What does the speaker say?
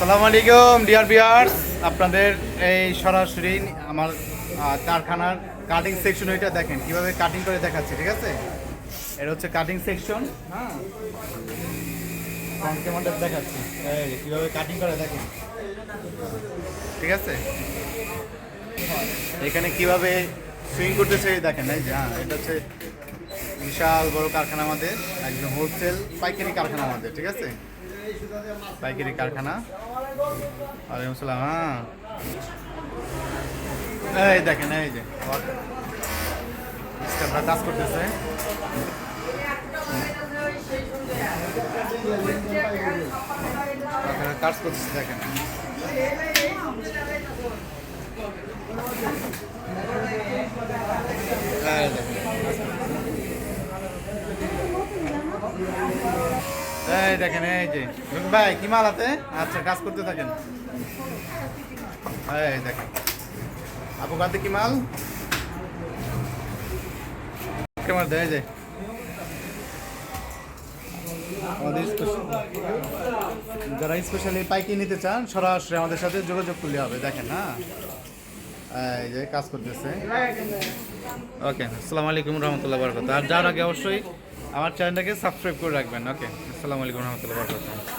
সালাম আলাইকুম, ডিয়ার বিয়ার্স আপনাদের এই সরাসরি আমার কারখানার কাটিং সেকশন ওইটা দেখেন, কীভাবে কাটিং করে দেখাচ্ছি, ঠিক আছে? এটা হচ্ছে কাটিং সেকশন হ্যাঁ? ক্যামেরা দেখাচ্ছি। কীভাবে কাটিং করে দেখেন। ঠিক আছে? এখানে কীভাবে সুইং করতেছে দেখেন, এই যে হ্যাঁ এটা হচ্ছে বিশাল বড় কারখানা আমাদের, একদম হোলসেল পাইকারি কারখানা আমাদের, ঠিক আছে? পাইকারি কারখানা। ওয়ালাইকুম আসসালাম হ্যাঁ। এই দেখেন, এই যে স্টাফরা কাজ করতেছে। কাজ করতেছে, দেখেন। দেখেন। এই দেখেন, এই যে। ভাই, কি মাল আচ্ছা কাজ করতে থাকেন। এই দেখেন। আপু কাতে কি মাল? কেমন দেয় যে। যারা স্পেশালি পাইকি নিতে চান, সরাসরি আমাদের সাথে যোগাযোগ করলে হবে। দেখেন হ্যাঁ? এই যে, কাজ করতেছে। ওকে, আসসালামু আলাইকুম রহমতুল্লাহ বরকত আর যাওয়ার আগে অবশ্যই আমার চ্যানেলটাকে সাবস্ক্রাইব করে রাখবেন। ওকে আসসালামু আলাইকুম রহমতুল্লাহ